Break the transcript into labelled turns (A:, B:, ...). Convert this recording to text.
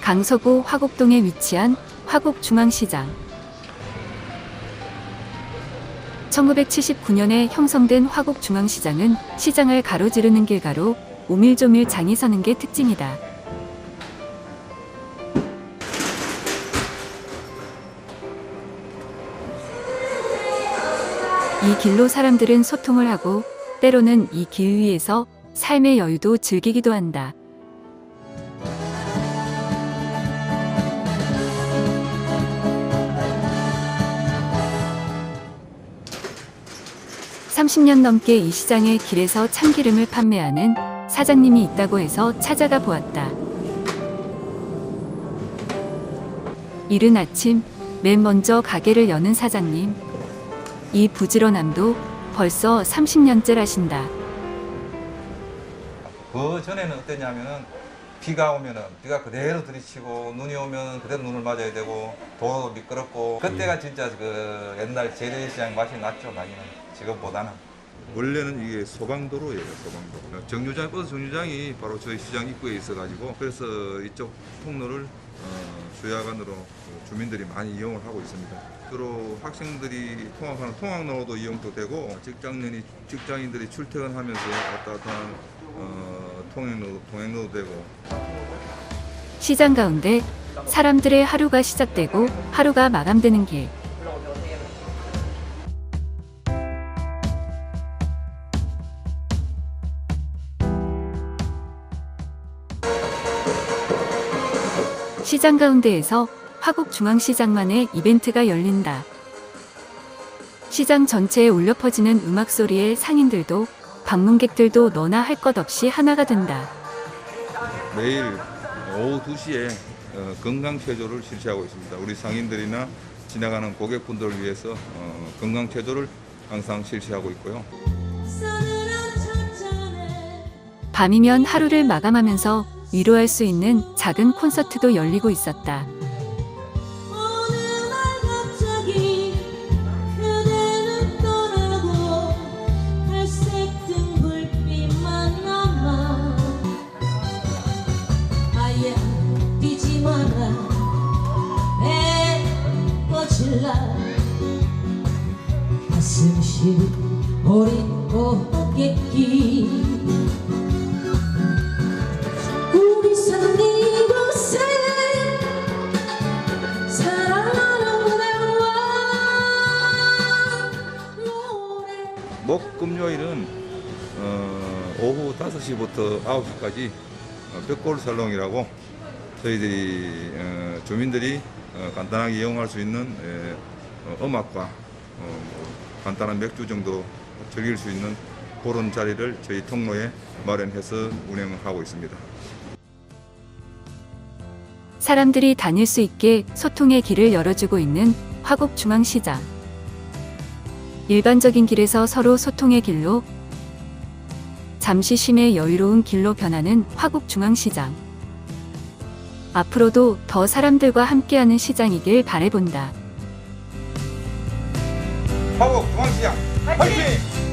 A: 강서구 화곡동에 위치한 화곡중앙시장. 1979년에 형성된 화곡중앙시장은 시장을 가로지르는 길가로 오밀조밀 장이 서는 게 특징이다. 이 길로 사람들은 소통을 하고 때로는 이 길 위에서 삶의 여유도 즐기기도 한다. (30년) 넘게 이 시장의 길에서 참기름을 판매하는 사장님이 있다고 해서 찾아가 보았다. 이른 아침 맨 먼저 가게를 여는 사장님. 이 부지런함도 벌써 30년째라신다.
B: 그 전에는 어땠냐면은 비가 오면은 비가 그대로 들이치고 눈이 오면 그대로 눈을 맞아야 되고 도로도 미끄럽고 그때가 진짜 그 옛날 재래시장 맛이 났죠 나기는 지금보다는
C: 원래는 이게 소방도로예요, 소방도로. 정류장, 버스 정류장이 바로 저희 시장 입구에 있어가지고 그래서 이쪽 통로를 어, 주야간으로 그 주민들이 많이 이용을 하고 있습니다. 주로 학생들이 통학하는 통학로도 이용도 되고 직장인이 직장인들이 출퇴근하면서 왔다 갔다 하는 어, 통행로 통행로도 되고
A: 시장 가운데 사람들의 하루가 시작되고 하루가 마감되는 길. 시장 가운데에서 화곡중앙시장만의 이벤트가 열린다. 시장 전체에 울려 퍼지는 음악 소리에 상인들도 방문객들도 너나 할 것 없이 하나가 된다.
C: 매일 오후 2시에 어, 건강 체조를 실시하고 있습니다. 우리 상인들이나 지나가는 고객분들을 위해서 어, 건강 체조를 항상 실시하고 있고요.
A: 밤이면 하루를 마감하면서 위로할 수 있는 작은 콘서트도 열리고 있었다.
D: 가슴 시리 어린 고객기. 우리 산 이곳에 사랑하는 내와 노래.
C: 목 금요일은 어, 오후 5시부터 9시까지 어, 벽골 살롱이라고 저희들이 어, 주민들이 어, 간단하게 이용할 수 있는 에, 어, 음악과 어, 뭐 간단한 맥주 정도 즐길 수 있는 그런 자리를 저희 통로에 마련해서 운영하고 있습니다.
A: 사람들이 다닐 수 있게 소통의 길을 열어주고 있는 화곡중앙시장. 일반적인 길에서 서로 소통의 길로 잠시 쉼의 여유로운 길로 변하는 화곡중앙시장. 앞으로도 더 사람들과 함께하는 시장이길 바래본다.
B: 화곡 중앙시장 화이팅!